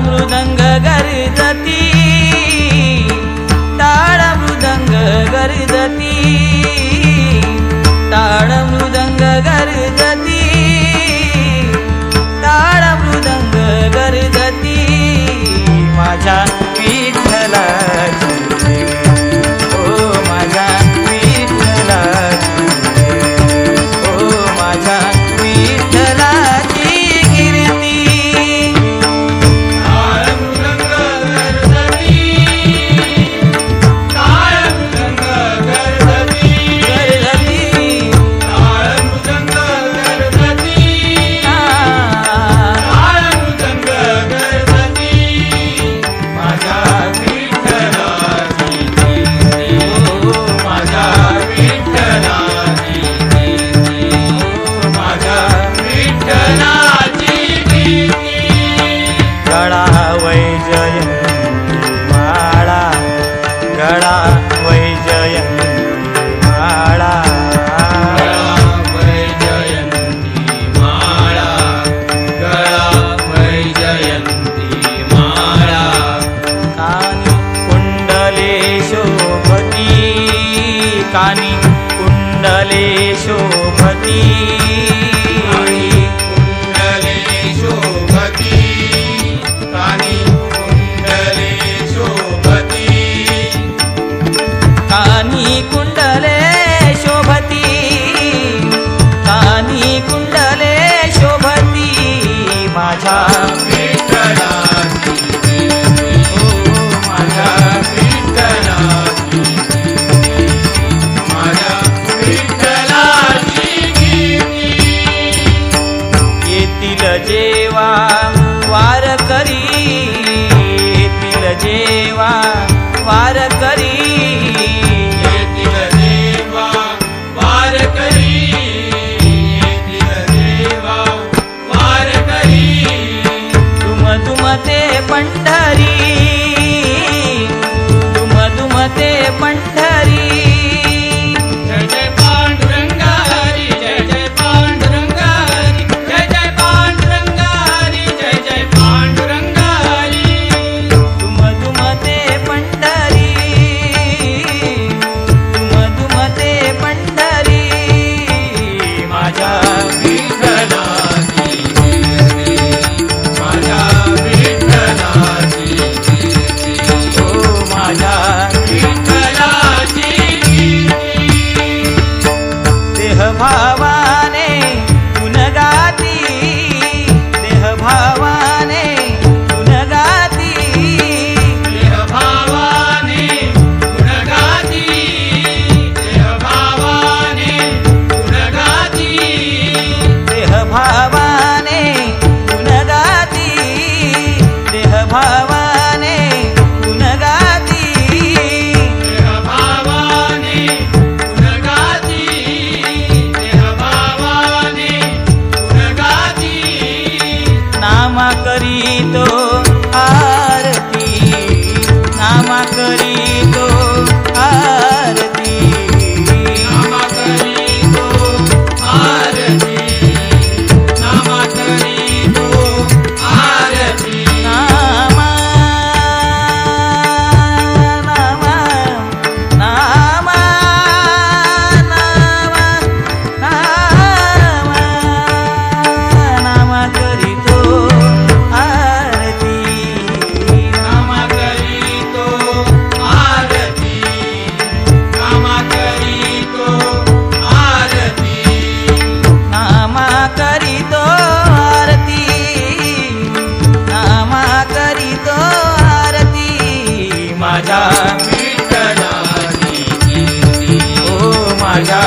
ಮೃದಂಗ ಗರಿದತಿ ತಾಳ ಮೃದಂಗ ಗರಿದತಿ मृदंग गरजती ताळ मृदंग गरजती माझ्या कानि कुण्डले शोभती જેવા ಭಾವ विठ्ठला माझ्या